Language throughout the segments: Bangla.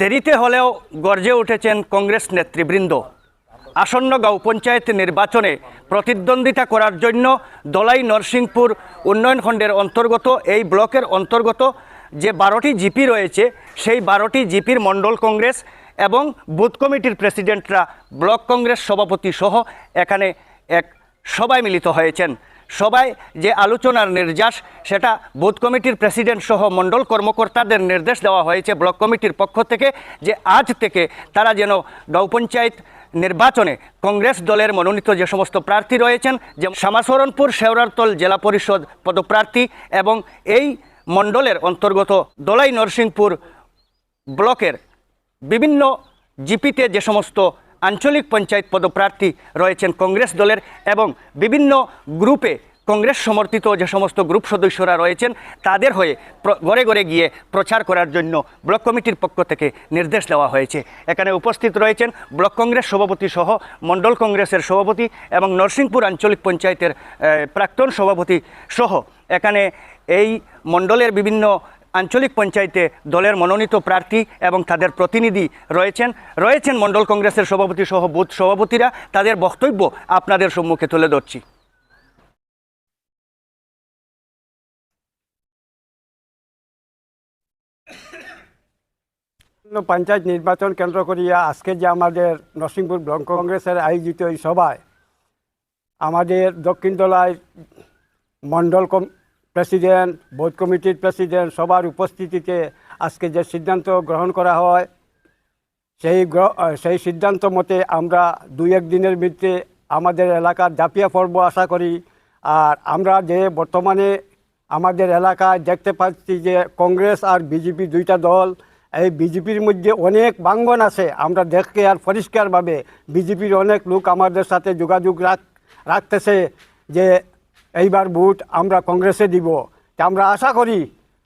দেরিতে হলেও গর্জে উঠেছেন কংগ্রেস নেতৃবৃন্দ। আসন্ন গাঁও পঞ্চায়েত নির্বাচনে প্রতিদ্বন্দ্বিতা করার জন্য দলাই নরসিংপুর উন্নয়ন খণ্ডের অন্তর্গত, এই ব্লকের অন্তর্গত যে বারোটি জিপি রয়েছে, সেই বারোটি জিপির মণ্ডল কংগ্রেস এবং বুথ কমিটির প্রেসিডেন্টরা ব্লক কংগ্রেস সভাপতি সহ এখানে এক সবাই মিলিত হয়েছেন। সবাই যে আলোচনার নির্যাস, সেটা বুথ কমিটির প্রেসিডেন্ট সহ মণ্ডল কর্মকর্তাদের নির্দেশ দেওয়া হয়েছে ব্লক কমিটির পক্ষ থেকে যে আজ থেকে তারা যেন গাঁও পঞ্চায়েত নির্বাচনে কংগ্রেস দলের মনোনীত যে সমস্ত প্রার্থী রয়েছেন যে শ্যামাচরণপুর শেওরারতল জেলা পরিষদ পদপ্রার্থী এবং এই মণ্ডলের অন্তর্গত দলাই নরসিংপুর ব্লকের বিভিন্ন জিপিতে যে সমস্ত আঞ্চলিক পঞ্চায়েত পদপ্রার্থী রয়েছেন কংগ্রেস দলের এবং বিভিন্ন গ্রুপে কংগ্রেস সমর্থিত যে সমস্ত গ্রুপ সদস্যরা রয়েছেন, তাদের হয়ে ঘরে ঘরে গিয়ে প্রচার করার জন্য ব্লক কমিটির পক্ষ থেকে নির্দেশ দেওয়া হয়েছে। এখানে উপস্থিত রয়েছেন ব্লক কংগ্রেস সভাপতি সহ মণ্ডল কংগ্রেসের সভাপতি এবং নরসিংপুর আঞ্চলিক পঞ্চায়েতের প্রাক্তন সভাপতি সহ। এখানে এই মণ্ডলের বিভিন্ন আঞ্চলিক পঞ্চায়েতে দলের মনোনীত প্রার্থী এবং তাদের প্রতিনিধি রয়েছেন। রয়েছেন মণ্ডল কংগ্রেসের সভাপতি সহ বুথ সভাপতিরা। তাদের বক্তব্য আপনাদের সম্মুখে তুলে ধরছি। পঞ্চায়েত নির্বাচন কেন্দ্র করিয়া আজকে যে আমাদের নরসিংপুর ব্লক কংগ্রেসের আয়োজিত এই সভায় আমাদের দক্ষিণ দলায় মণ্ডল প্রেসিডেন্ট, বোর্ড কমিটির প্রেসিডেন্ট সবার উপস্থিতিতে আজকে যে সিদ্ধান্ত গ্রহণ করা হয়, সেই সেই সিদ্ধান্ত মতে আমরা দুই এক দিনের মধ্যে আমাদের এলাকার জাপিয়া পর্ব আশা করি। আর আমরা যে বর্তমানে আমাদের এলাকায় দেখতে পাচ্ছি যে কংগ্রেস আর বিজেপি দুইটা দল, এই বিজেপির মধ্যে অনেক বাঙ্গন আছে। আমরা দেখকে আর পরিষ্কারভাবে বিজেপির অনেক লোক আমাদের সাথে যোগাযোগ রাখ রাখতেছে যে এইবার ভোট আমরা কংগ্রেসে দিব। তা আমরা আশা করি,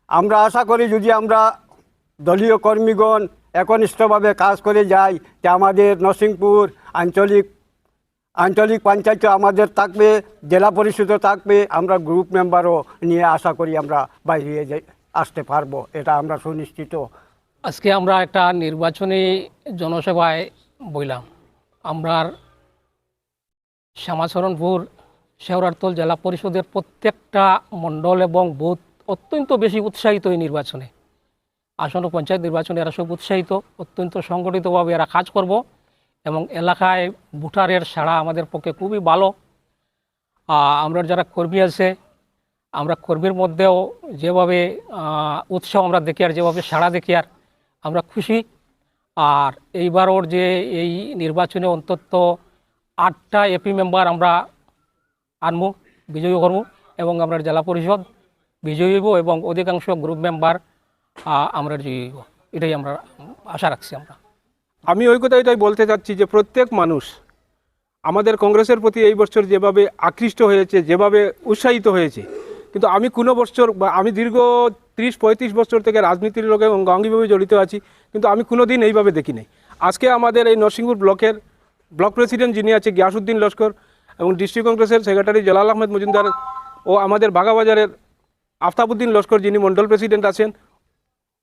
আমরা আশা করি যদি আমরা দলীয় কর্মীগণ একনিষ্ঠভাবে কাজ করে যাই, তে আমাদের নরসিংপুর আঞ্চলিক আঞ্চলিক পঞ্চায়েত আমাদের থাকবে, জেলা পরিষদও থাকবে, আমরা গ্রুপ মেম্বারও নিয়ে আশা করি আমরা বাইরে আসতে পারব, এটা আমরা সুনিশ্চিত। আজকে আমরা একটা নির্বাচনী জনসভায় বইলাম। আমরার শ্যামাচরণপুর শেওরারতল জেলা পরিষদের প্রত্যেকটা মণ্ডল এবং বুথ অত্যন্ত বেশি উৎসাহিত এই নির্বাচনে। আসন্ন পঞ্চায়েত নির্বাচনে এরা সব উৎসাহিত, অত্যন্ত সংগঠিতভাবে এরা কাজ করব এবং এলাকায় ভোটারের সাড়া আমাদের পক্ষে খুবই ভালো। আমরা যারা কর্মী আছে, আমরা কর্মীর মধ্যেও যেভাবে উৎসাহ আমরা দেখি আর যেভাবে সাড়া দেখি আর আমরা খুশি। আর এইবারও যে এই নির্বাচনে অন্তত আটটা এপি মেম্বার আমরা আনব বিজয়ী করব এবং আমরা জেলা পরিষদ বিজয়ী হইব এবং অধিকাংশ গ্রুপ মেম্বার আমরা জয়ী হইব। এটাই আমরা, আশা রাখছি আমরা। আমি ওই কথা এটাই বলতে চাচ্ছি যে প্রত্যেক মানুষ আমাদের কংগ্রেসের প্রতি এই বছর যেভাবে আকৃষ্ট হয়েছে, যেভাবে উৎসাহিত হয়েছে, কিন্তু আমি কোনো বছর বা আমি দীর্ঘ ত্রিশ, পঁয়ত্রিশ বছর থেকে রাজনীতির লোকে অঙ্গাঙ্গিভাবে জড়িত আছি, কিন্তু আমি কোনো দিন এইভাবে দেখি নাই। আজকে আমাদের এই নরসিংপুর ব্লকের, ব্লক প্রেসিডেন্ট যিনি আছে গিয়াসুদ্দিন লস্কর এবং ডিস্ট্রিক্ট কংগ্রেসের সেক্রেটারি জলাল আহমেদ মজুমদার ও আমাদের বাগাবাজারের আফতাবুদ্দিন লস্কর যিনি মণ্ডল প্রেসিডেন্ট আছেন,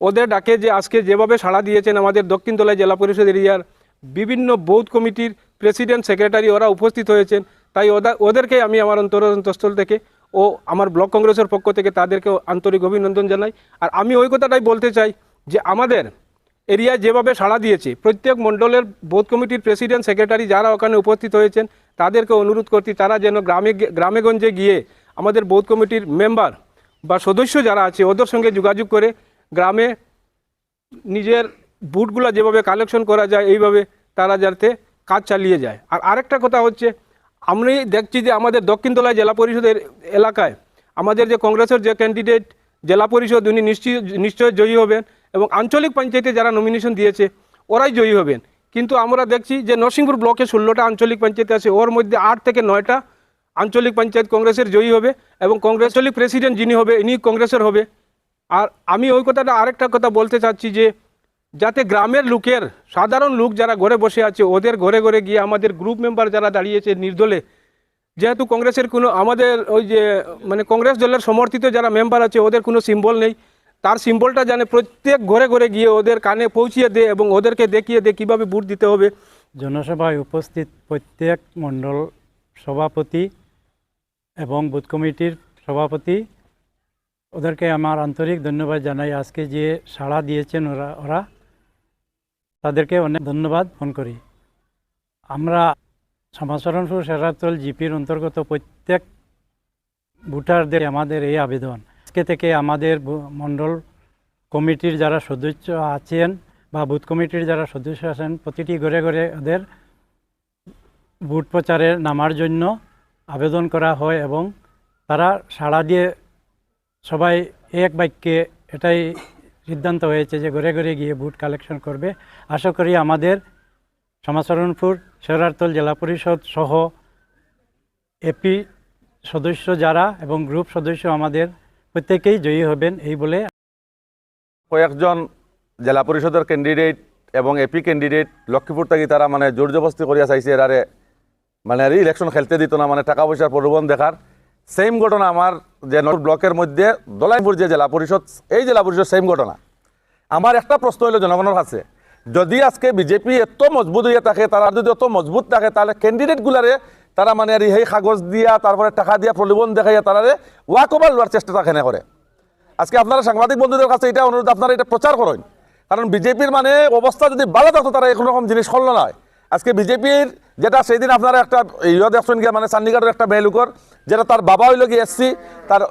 ওদের ডাকে যে আজকে যেভাবে সাড়া দিয়েছেন আমাদের দক্ষিণ তলায় জেলা পরিষদ এরিয়ার বিভিন্ন বৌথ কমিটির প্রেসিডেন্ট, সেক্রেটারি ওরা উপস্থিত হয়েছেন। তাই ওদা, ওদেরকে আমি আমার অন্তর অন্তঃস্থল থেকে ও আমার ব্লক কংগ্রেসের পক্ষ থেকে তাদেরকে আন্তরিক অভিনন্দন জানাই। আর আমি ওই কথাটাই বলতে চাই যে আমাদের এরিয়ায় যেভাবে সাড়া দিয়েছে, প্রত্যেক মণ্ডলের বোধ কমিটির প্রেসিডেন্ট, সেক্রেটারি যারা ওখানে উপস্থিত হয়েছেন, তাদেরকে অনুরোধ করছি, তারা যেন গ্রামে গ্রামেগঞ্জে গিয়ে আমাদের বোধ কমিটির মেম্বার বা সদস্য যারা আছে, ওদের সঙ্গে যোগাযোগ করে গ্রামে নিজের বুটগুলো যেভাবে কালেকশন করা যায়, এইভাবে তারা যাতে কাজ চালিয়ে যায়। আর আরেকটা কথা হচ্ছে, আমি দেখছি যে আমাদের দক্ষিণ তলায় জেলা পরিষদের এলাকায় আমাদের যে কংগ্রেসের যে ক্যান্ডিডেট জেলা পরিষদ, উনি নিশ্চয় নিশ্চয় জয়ী হবেন। এবং আঞ্চলিক পঞ্চায়েতে যারা নমিনেশন দিয়েছে, ওরাই জয়ী হবেন। কিন্তু আমরা দেখছি যে নরসিংপুর ব্লকে ষোলোটা আঞ্চলিক পঞ্চায়েত আছে, ওর মধ্যে আট থেকে নয়টা আঞ্চলিক পঞ্চায়েত কংগ্রেসের জয়ী হবে এবং কংগ্রেস আঞ্চলিক প্রেসিডেন্ট যিনি হবে, ইনি কংগ্রেসের হবে। আর আমি ওই কথাটা আরেকটা কথা বলতে চাচ্ছি যে, যাতে গ্রামের লোকের, সাধারণ লোক যারা ঘরে বসে আছে, ওদের ঘরে ঘরে গিয়ে আমাদের গ্রুপ মেম্বার যারা দাঁড়িয়েছে নির্দলে, যেহেতু কংগ্রেসের কোনো আমাদের ওই যে মানে কংগ্রেস দলের সমর্থিত যারা মেম্বার আছে, ওদের কোনো সিম্বল নেই। তার সিম্বলটা জানে, প্রত্যেক ঘরে ঘরে গিয়ে ওদের কানে পৌঁছিয়ে দেয় এবং ওদেরকে দেখিয়ে দেয় কীভাবে ভোট দিতে হবে। জনসভায় উপস্থিত প্রত্যেক মণ্ডল সভাপতি এবং বুথ কমিটির সভাপতি, ওদেরকে আমার আন্তরিক ধন্যবাদ জানাই। আজকে যে সাড়া দিয়েছেন ওরা ওরা, তাদেরকে অনেক ধন্যবাদ ফোন করি। আমরা সমাচরণপুর শেরাতল জিপির অন্তর্গত প্রত্যেক ভোটারদের আমাদের এই আবেদন। আজকে থেকে আমাদের মণ্ডল কমিটির যারা সদস্য আছেন বা বুথ কমিটির যারা সদস্য আছেন, প্রতিটি ঘরে ঘরে ওদের ভোট প্রচারে নামার জন্য আবেদন করা হয় এবং তারা সাড়া দিয়ে সবাই এক বাক্যে এটাই সিদ্ধান্ত হয়েছে যে ঘরে ঘরে গিয়ে ভোট কালেকশন করবে। আশা করি আমাদের সমাচরণপুর শেরারতল জেলা পরিষদ সহ এপি সদস্য যারা এবং গ্রুপ সদস্য আমাদের প্রত্যেকেই জয়ী হবেন এই বলে কয়েকজন জেলা পরিষদের ক্যান্ডিডেট এবং এপি ক্যান্ডিডেট লক্ষ্মীপুর থেকে তারা মানে জোর জবস্তি করিয়া চাইছে এরারে মানে আর ইলেকশন খেলতে দিত না মানে টাকা পয়সার প্রলোভন দেখার। সেম ঘটনা আমার যে ব্লকের মধ্যে দলাইপুর যে জেলা পরিষদ, এই জেলা পরিষদ সেম ঘটনা। আমার একটা প্রশ্ন হলো জনগণের কাছে, যদি আজকে বিজেপি এত মজবুত হইয়া থাকে, তারা যদি এত মজবুত থাকে, তাহলে ক্যান্ডিডেট গুলারে তারা মানে সেই কাগজ দিয়া, তারপরে টাকা দিয়া প্রলোভন দেখাইয়া তারা ওয়াক ওভার লওয়ার চেষ্টা কেনে করে। আজকে আপনারা সাংবাদিক বন্ধুদের কাছে এটা অনুরোধ, আপনারা এটা প্রচার করেন। কারণ বিজেপির মানে অবস্থা যদি ভালো থাকতো, তারা এরকম রকম জিনিস করল নয় আজকে বিজেপির যেটা সেই দিন আপনারা একটা ইয়ে দেখছেন গিয়া মানে চান্ডিগড়ের একটা মেয়ে লোকর যেটা তার বাবা হইল কি এসসি তার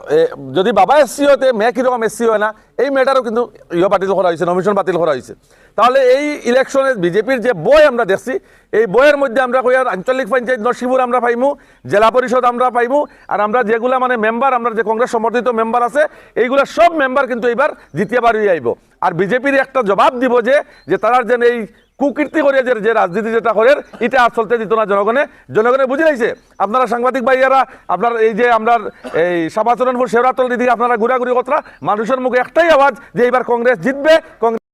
যদি বাবা এসসি হতে মেয়ে কীরকম এসসি হয় না, এই মেয়েটারও কিন্তু ইয়ে বাতিল করা হয়েছে নমিশন বাতিল করা হয়েছে। তাহলে এই ইলেকশনে বিজেপির যে বই আমরা দেখছি, এই বইয়ের মধ্যে আমরা কই আর আঞ্চলিক পঞ্চায়েত নরসিংপুর আমরা পাইমু, জেলা পরিষদ আমরা পাইমু, আর আমরা যেগুলা মানে মেম্বার আমরা যে কংগ্রেস সমর্থিত মেম্বার আছে, এইগুলা সব মেম্বার কিন্তু এইবার দ্বিতীয়বার আইব। আর বিজেপির একটা জবাব দিব যে যে তারা যেন এই কুকীর্তি করে যে যে রাজনীতি যেটা করে, এটা আর চলতে দিত না জনগণে। জনগণে বুঝে লাইছে, আপনারা সাংবাদিক ভাইয়ারা, আপনার এই যে আমরা এই সাবাচরণপুর শেওরাতল দিকে আপনারা ঘুরাঘুরি কথা মানুষের মুখে একটাই আওয়াজ যে এবার কংগ্রেস জিতবে, কংগ্রেস